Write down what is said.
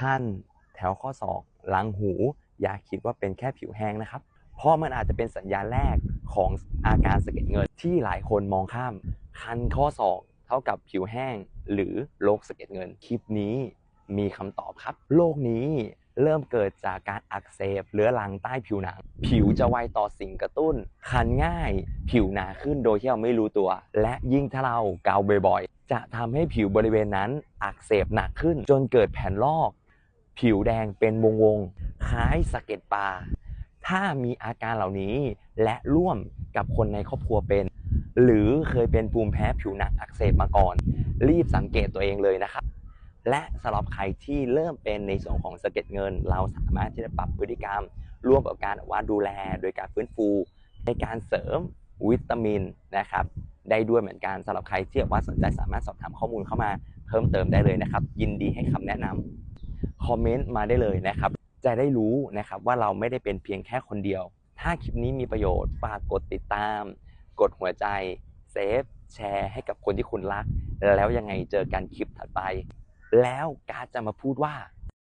ท่านแถวข้อศอกหลังหู อย่าคิดว่าเป็นแค่ผิวแห้งนะครับ เพราะมันอาจจะเป็นสัญญาณแรกของอาการสะเก็ดเงินที่หลายคนมองข้าม คันข้อศอกเท่ากับผิวแห้ง หรือโรคสะเก็ดเงิน คลิปนี้มีคำตอบครับ โรคนี้เริ่มเกิดจากการอักเสบเรื้อรังใต้ผิวหนัง ผิวจะไวต่อสิ่งกระตุ้น คันง่าย ผิวหนาขึ้นโดยที่เราไม่รู้ตัว และยิ่งถ้าเราเกาบ่อยๆ จะทำให้ผิวบริเวณนั้นอักเสบหนักขึ้น จนเกิดแผ่นลอก ผิวแดงเป็นวงวงๆคล้ายสะเก็ดปลา ถ้ามีอาการเหล่านี้และร่วมกับคนในครอบครัวเป็น หรือเคยเป็นภูมิแพ้ผิวหนักอักเสบมาก่อน รีบสังเกตตัวเองเลยนะครับ และสำหรับใครที่เริ่มเป็นในส่วนของสะเก็ดเงิน เราสามารถที่จะปรับพฤติกรรม ร่วมกับการว่าดูแล โดยการฟื้นฟู ในการเสริมวิตามินนะครับได้ด้วยเหมือนกันสำหรับใครที่ว่าสนใจสามารถสอบถามข้อมูลเข้ามาเพิ่มเติมได้เลยนะครับ ยินดีให้คำแนะนำ คอมเมนต์มาได้เลยนะครับ จะได้รู้นะครับว่าเราไม่ได้เป็นเพียงแค่คนเดียว ถ้าคลิปนี้มีประโยชน์ฝากกดติดตาม กดหัวใจเซฟแชร์ให้กับคนที่คุณรัก แล้วยังไงเจอกันคลิปถัดไป แล้วการจะมาพูดว่า